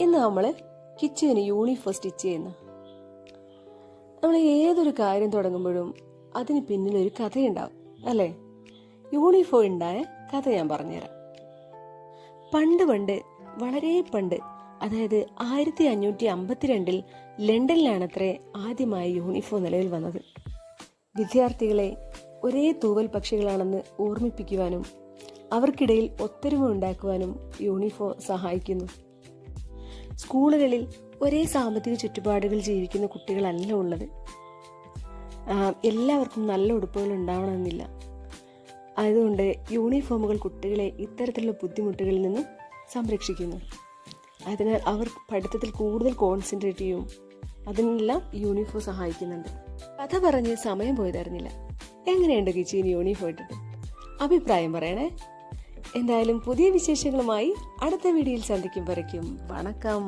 ഇന്ന് നമ്മൾ kitchen uniform stitch ചെയ്യുന്നു. നമ്മൾ ഏതൊരു കാര്യം തുടങ്ങുമ്പോഴും അതിന് പിന്നിൽ ഒരു കഥയുണ്ടാവും അല്ലേ? യൂണിഫോം ഉണ്ടായ കഥ ഞാൻ പറഞ്ഞുതരാം. പണ്ട് പണ്ട് വളരെ പണ്ട് അതായത് ആയിരത്തി അഞ്ഞൂറ്റി അമ്പത്തിരണ്ടിൽ ലണ്ടനിലാണത്രേ ആദ്യമായി യൂണിഫോം നിലവിൽ വന്നത്. വിദ്യാർത്ഥികളെ ഒരേ തൂവൽ പക്ഷികളാണെന്ന് ഓർമ്മിപ്പിക്കുവാനും അവർക്കിടയിൽ ഒത്തൊരുമ ഉണ്ടാക്കുവാനും യൂണിഫോം സഹായിക്കുന്നു. സ്കൂളുകളിൽ ഒരേ സാമ്പത്തിക ചുറ്റുപാടുകൾ ജീവിക്കുന്ന കുട്ടികളല്ല ഉള്ളത്. എല്ലാവർക്കും നല്ല ഉടുപ്പുകൾ ഉണ്ടാവണമെന്നില്ല. അതുകൊണ്ട് യൂണിഫോമുകൾ കുട്ടികളെ ഇത്തരത്തിലുള്ള ബുദ്ധിമുട്ടുകളിൽ നിന്ന് സംരക്ഷിക്കുന്നു. അതിനാൽ അവർ പഠിത്തത്തിൽ കൂടുതൽ കോൺസെൻട്രേറ്റ് ചെയ്യും. അതിനെല്ലാം യൂണിഫോം സഹായിക്കുന്നുണ്ട്. കഥ പറഞ്ഞ് സമയം പോയതായിരുന്നില്ല എങ്ങനെയുണ്ട് കിച്ചിന് യൂണിഫോം ഇട്ടിട്ട്? അഭിപ്രായം പറയണേ. എന്തായാലും പുതിയ വിശേഷങ്ങളുമായി അടുത്ത വീഡിയോയിൽ സന്ധിക്കും വരയ്ക്കും. വണക്കം.